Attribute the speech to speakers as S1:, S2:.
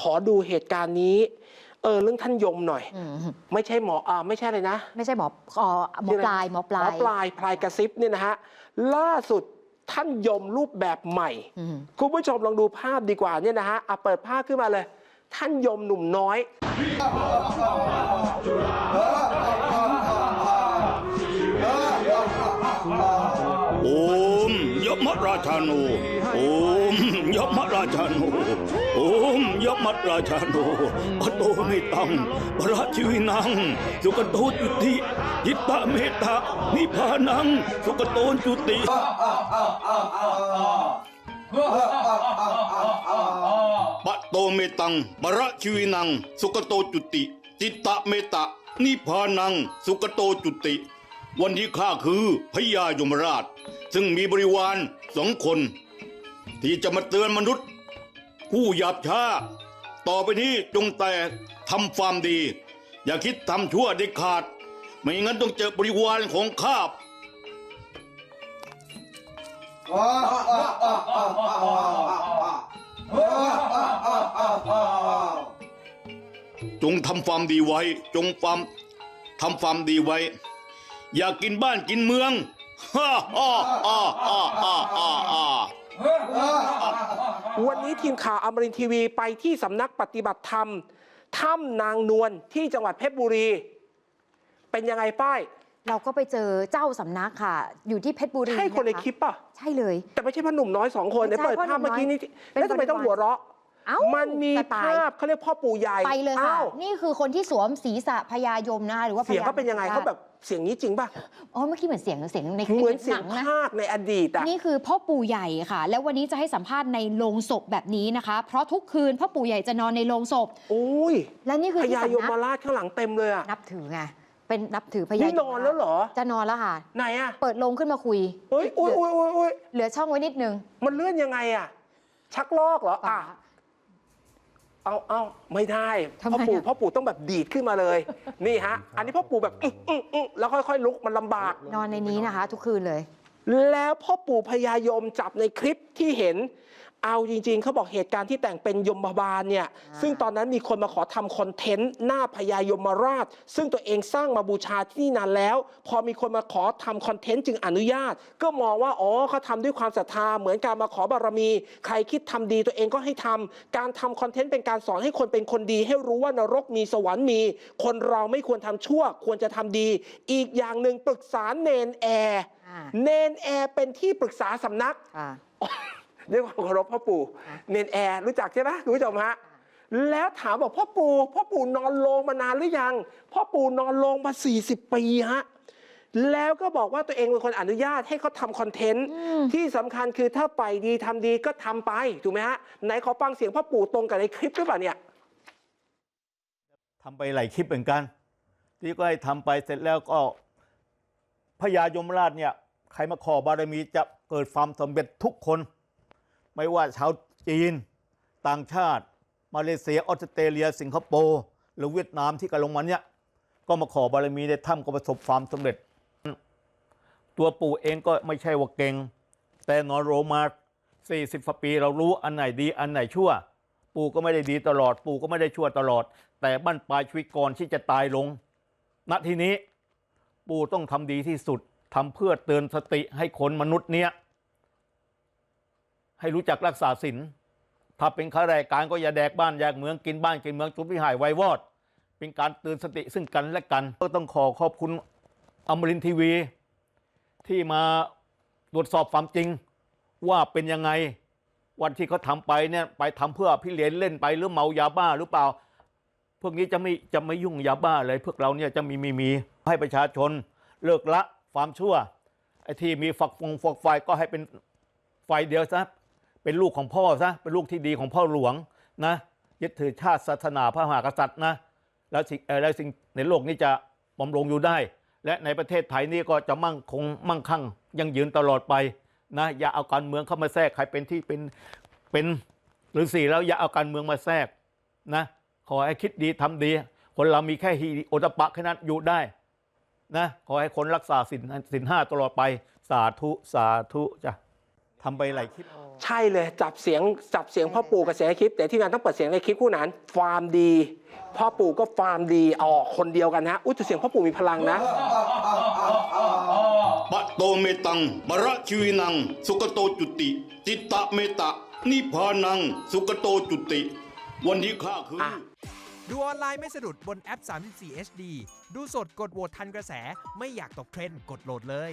S1: ขอดูเหตุการณ์นี้ เออเรื่องท่านยมหน่อย
S2: อืม
S1: ไม่ใช่หมออ่าไม่ใช่เลยนะ
S2: ไม่ใช่หมออ๋อหมอปลายหมอป
S1: หม
S2: ลา
S1: อยปลายพลายกระซิบเนี่ยนะฮะล่าสุดท่านยมรูปแบบใหม่
S2: อืม
S1: คุณผู้ชมลองดูภาพดีกว่าเนี่ยนะฮะอะเปิดภาพขึ้นมาเลย ท่านยมหนุ่มน้อย
S3: โอม ยมราชาโนโอมยมราชาโนโอมยมราชาโนอโตเมตังพระชีวินัง สุกโตจุติยิตตะเมตตานิพพานัง สุกโตจุติปะโตเมตังบระชีวินัง สุกโตจุติจิตตะเมตตะนิพพานัง สุกโตจุติ วันนี้ข้าคือพญายมราช ซึ่งมีบริวารสองคน ที่จะมาเตือนมนุษย์ ผู้หยาบช้า ต่อไปนี้จงแต่ทำความดี อย่าคิดทำชั่วเด็ดขาด ไม่งั้นต้องเจอบริวารของข้าจงทำความดีไว้ จงความทำความดีไว้ อย่ากินบ้านกินเมืองฮ่าฮ่าฮ่าฮ่าฮ่าฮ่าฮ่า
S1: วันนี้ทีมข่าวอมรินทร์ทีวีไปที่สำนักปฏิบัติธรรมถ้ำนางนวลที่จังหวัดเพชรบุรี เป็นยังไงป้าย
S2: เราก็ไปเจอเจ้าสำนักค่ะ อยู่ที่เพชรบุรี
S1: ใช่คนในะะคลิปป่ะ
S2: ใช่เลย
S1: แต่ไม่ใช่พ่อหนุ่มน้อยสองคน
S2: ไม่
S1: เดี๋ยว
S2: ใช่
S1: เปิดภาพ
S2: พ่อหนุ่
S1: เมื่อ
S2: ม
S1: กี้นี้
S2: เป็น
S1: แล้วทำไมต้องหัวเราะ
S2: เอ้า
S1: มันมี
S2: สไตล์
S1: ภาพเขาเรียกพ่อปู่ใหญ่
S2: ไปเลยค่ะ
S1: อ้าว
S2: นี่คือคนที่สวมศีรษะพญายมนะคะหรือว่า
S1: เสียงเขาเป็นยังไง
S2: พญ
S1: เขาแบบเสียงนี้จริงป่ะ
S2: อ๋อเมื่อกี้เหมือนเสียงเสียงในคลิป
S1: เหมือนเสี
S2: ห
S1: ย
S2: นั
S1: ง
S2: งนะ
S1: ภาคในอดีตอะ
S2: นี่คือพ่อปู่ใหญ่ค่ะ แล้ววันนี้จะให้สัมภาษณ์ในโรงศพแบบนี้นะคะ เพราะทุกคืนพ่อปู่ใหญ่จะนอนในโรงศพ
S1: โอ้ย
S2: และนี่คือ
S1: พ
S2: ที่
S1: ญาย
S2: สำ
S1: ม
S2: นัก
S1: ราชข้างหลังเต็มเลยอะ
S2: นับถือไงเป็นนับถือพญา
S1: นี่
S2: ยม
S1: นอนแล้วเหรอ
S2: จะนอนแล้วค่ะ
S1: ไหนอะ
S2: เปิดโรงขึ้นมาคุย
S1: เฮ้ยอุ้ยอุ้ยอุ้ยอุ้ย
S2: เหลือช่องไว้นิดนึง
S1: มันเลื่อนยังไงอะชักลอกเหรอ
S2: ป๋า
S1: อะ เอาเอาไม่ได้
S2: ทำไม
S1: พ่อปู่
S2: อะ
S1: พ่อปู่ต้องแบบดีดขึ้นมาเลย นี่ฮะ อันนี้พ่อปู่แบบอื้ออื้ออื้อแล้วค่อยๆ ลุกมันลำบาก
S2: นอนในนี้นะคะ ทุกคืนเลย
S1: แล้วพ่อปู่พญายมจับในคลิปที่เห็น เอาจริงๆ เขาบอกเหตุการณ์ที่แต่งเป็นยมบาลเนี่ย
S2: อ่า
S1: ซึ่งตอนนั้นมีคนมาขอทำคอนเทนต์หน้าพญายมราช ซึ่งตัวเองสร้างมาบูชาที่นี่นานแล้ว พอมีคนมาขอทำคอนเทนต์จึงอนุญาต ก็มองว่า อ๋อเขาทำด้วยความศรัทธาเหมือนการมาขอบารมี ใครคิดทำดีตัวเองก็ให้ทำการทำคอนเทนต์เป็นการสอนให้คนเป็นคนดี ให้รู้ว่านรกมีสวรรค์มี คนเราไม่ควรทำชั่ว ควรจะทำดี อีกอย่างหนึ่งปรึกษาเนนแอร์
S2: อ่า
S1: เนนแอร์เป็นที่ปรึกษาสำนัก
S2: ค่ะ
S1: ด้วยความเคารพพ่อปู่
S2: ค่ะ
S1: เนนแอร์รู้จักใช่ไหมคุณผู้ชมฮะแล้วถามบอกพ่อปู่พ่อปู่นอนโรงมานานหรือยัง พ่อปู่นอนโรงมา 40 ปีฮะแล้วก็บอกว่าตัวเองเป็นคนอนุญาตให้เขาทำคอนเทนต์
S2: อืม
S1: ที่สำคัญคือถ้าไปดีทำดีก็ทำไป ถูกไหมฮะ ไหนขอฟังเสียงพ่อปู่ตรงกับในคลิปหรือเปล่าเนี่ย
S3: ทำไปหลายคลิปเหมือนกัน ที่ก็ให้ทำไปเสร็จแล้วก็พญายมราชเนี่ย ใครมาขอบารมีจะเกิดความสำเร็จทุกคน ไม่ว่าชาวจีน ต่างชาติ มาเลเซียออสเตรเลีย สิงคโปร์หรือเวียดนามที่กำลังมาเนี่ยก็มาขอบารมีในถ้ำก็ประสบความสำเร็จ ตัวปู่เองก็ไม่ใช่ว่าเก่ง แต่นอนโรมา40กว่าปีเรารู้อันไหนดีอันไหนชั่ว ปู่ก็ไม่ได้ดีตลอด ปู่ก็ไม่ได้ชั่วตลอด แต่บั้นปลายชีวิตก่อนที่จะตายลง ณที่นี้ปู่ต้องทำดีที่สุดทำเพื่อเตือนสติให้คนมนุษย์เนี้ย ให้รู้จักรักษาศีลถ้าเป็นข้าราชการก็อย่าแดกบ้านแยกเมืองกินบ้านกินเมืองจุดวิหายไวายวอด เป็นการเตือนสติซึ่งกันและกัน ก็ต้องขอขอบคุณอมรินทีวี ที่มาตรวจสอบความจริง ว่าเป็นยังไงวันที่เขาทำไปเนี่ยไปทำเพื่อพี่เหรียญเล่นไปหรือเมายาบ้าหรือเปล่า พวกนี้จะไม่จะไม่ยุ่งยาบ้าเลยพวกเราเนี่ยจะมีมีมีให้ประชาชนเลิกละความชั่วไอ้ที่มีฝักฟงฝักไฟก็ให้เป็นไฟเดียวซะ เป็นลูกของพ่อซะเป็นลูกที่ดีของพ่อหลวงนะยึดถือชาติศาสนาพระมหากษัตริย์นะแล้วสิ่งอ่อแล้วสิ่งในโลกนี้จะบำรงอยู่ได้ และในประเทศไทยนี่ก็จะมั่งคงมั่งคั่งยังยืนตลอดไปนะอย่าเอาการเมืองเข้ามาแทรกใครเป็นที่เป็นเป็นหรือสี่แล้วอย่าเอาการเมืองมาแทรกนะขอให้คิดดีทำดี คนเรามีแค่ฮีโอตปปะแค่นั้นอยู่ได้นะขอให้คนรักษาสินสินห้าตลอดไปสาธุสาธุจ้ะ ทำไปหลายคลิป
S1: ใช่เลยจับเสียงจับเสียงพ่อปู่กับเสียงในคลิป แต่ที่งานต้องเปิดเสียงในคลิปคู่นั้นฟาร์มดี พ่อปู่ก็ฟาร์มดีออกคนเดียวกันฮะอุ้ยแต่เสียงพ่อปู่มีพลังนะ
S4: ปะโตเมตังบระชีวินัง สุกโตจุติ จิตตะเมตะ นิพพานัง สุกโตจุติ วันที่ข้าคือ
S1: อะ
S5: ดูออนไลน์ไม่สะดุดบนแอป 34 HD ดูสดกดโหวตทันกระแส ไม่อยากตกเทรนด์กดโหลดเลย